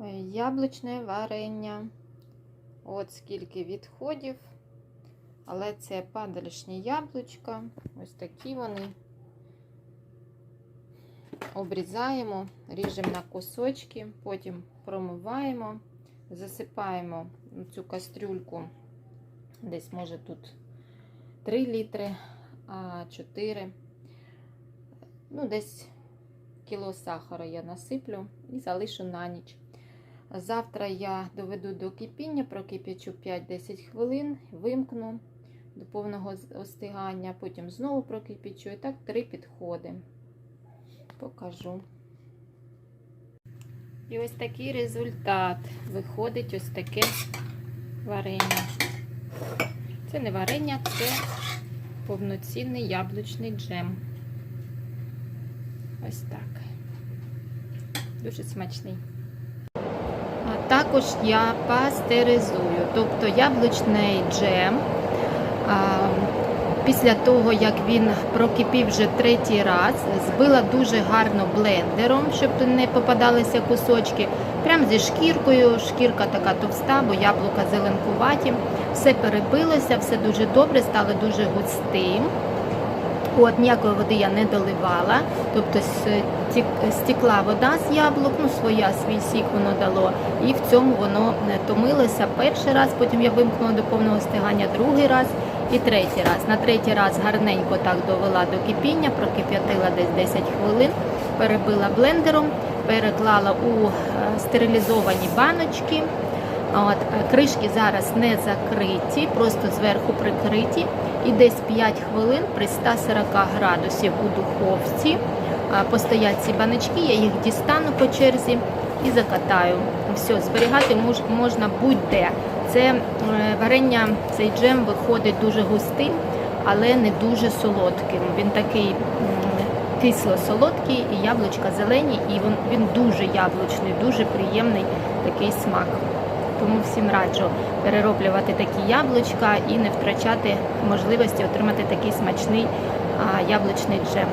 Е, Яблучне варення. От скільки відходів. Але це падалішні яблучка. Ось такі вони. Обрізаємо, ріжемо на кусочки, потім промиваємо, засипаємо цю кастрюльку. Десь може тут 3 літри, а 4. Ну, десь кіло сахара я насиплю і залишу на ніч. Завтра я доведу до кипіння, прокип'ячу 5-10 хвилин, вимкну до повного остигання, потім знову прокип'ячу. І так три підходи. Покажу. І ось такий результат. Виходить ось таке варення. Це не варення, це повноцінний яблучний джем. Ось так. Дуже смачний. Також я пастеризую, тобто яблучний джем. Після того, як він прокипів вже третій раз, збила дуже гарно блендером, щоб не попадалися кусочки. Прям зі шкіркою, шкірка така товста, бо яблука зеленкуваті. Все перебилося, все дуже добре, стало дуже густим. От ніякої води я не доливала, тобто стікла вода з яблук, ну своя свій сік воно дало, і в цьому воно не томилося перший раз, потім я вимкнула до повного стигання другий раз і третій раз. На третій раз гарненько так довела до кипіння, прокип'ятила десь 10 хвилин, перебила блендером, переклала у стерилізовані баночки. От, Кришки зараз не закриті, просто зверху прикриті. І десь 5 хвилин при 140 градусів у духовці постоять ці баночки, я їх дістану по черзі і закатаю. Все, зберігати можна будь-де. Це варення, цей джем виходить дуже густим, але не дуже солодким. Він такий кисло-солодкий, і яблучка зелені, і він, він дуже яблучний, дуже приємний такий смак. Тому всім раджу перероблювати такі яблучка і не втрачати можливості отримати такий смачний яблучний джем.